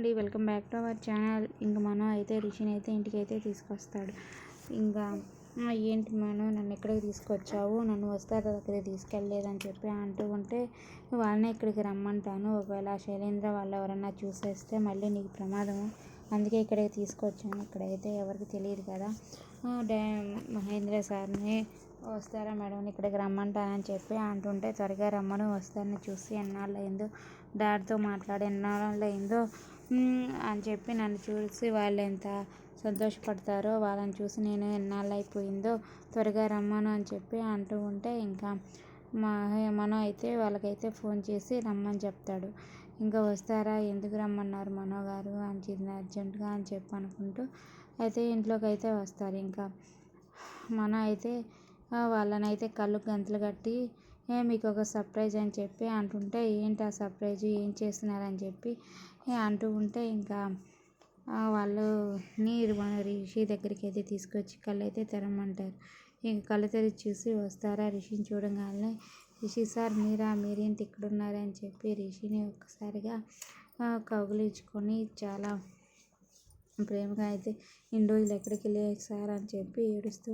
అండి. Welcome back to our channel. ఇంకా మనం అయితే రిషిని అయితే ఇంటికి అయితే తీసుకొస్తాడు. ఇంకా ఏంటి మనం నన్ను ఎక్కడికి తీసుకొచ్చావు? నన్ను వస్తార అక్కడికి తీసుకెళ్ళలేదని చెప్పి అంటూ ఉంటే వాళ్ళనే ఇక్కడికి రమ్మంటాను. ఒకవేళ శైలేంద్ర వాళ్ళు ఎవరన్నా చూసేస్తే మళ్ళీ నీకు ప్రమాదం అందుకే ఇక్కడికి తీసుకొచ్చాను. ఇక్కడైతే ఎవరికి తెలియదు కదా. "ఆ, మహేంద్ర సార్ని వస్తారా మేడం? ఇక్కడికి రమ్మంటానని చెప్పి అంటుంటే త్వరగా రమ్మను. వస్తారని చూసి ఎన్నాళ్ళు అయిందో డాడ్తో మాట్లాడి ఎన్నాళ్ళు అయిందో అని చెప్పి నన్ను చూసి వాళ్ళు ఎంత సంతోషపడతారో వాళ్ళని చూసి నేను ఎన్నాళ్ళు అయిపోయిందో త్వరగా రమ్మను అని చెప్పి అంటూ ఉంటే ఇంకా మా మనో అయితే వాళ్ళకైతే ఫోన్ చేసి రమ్మని చెప్తాడు. ఇంకా వస్తారా? ఎందుకు రమ్మన్నారు మనో గారు? అని చెప్పి అర్జెంటుగా అని చెప్పి అనుకుంటూ అయితే ఇంట్లోకి అయితే వస్తారు. ఇంకా మన అయితే వాళ్ళనైతే కళ్ళు గంతలు కట్టి "ఏ, మీకు ఒక సర్ప్రైజ్ అని చెప్పి అంటుంటే ఏంటి ఆ సర్ప్రైజ్? ఏం చేస్తున్నారని చెప్పి అంటూ ఉంటే ఇంకా వాళ్ళు నీరు మన రిషి దగ్గరికి అయితే తీసుకొచ్చి కళ్ళు అయితే తెరమంటారు. ఇంక కళ్ళు తెరిచి చూసి వస్తారా రిషిని చూడగానే రిషి సార్ మీరా? మీరేంటి ఇక్కడ ఉన్నారని చెప్పి రిషిని ఒక్కసారిగా కౌగులించుకొని కౌగిలించుకొని చాలా ప్రేమగా అయితే ఇన్ని రోజులు ఎక్కడికి వెళ్ళారు సార్? అని చెప్పి ఏడుస్తూ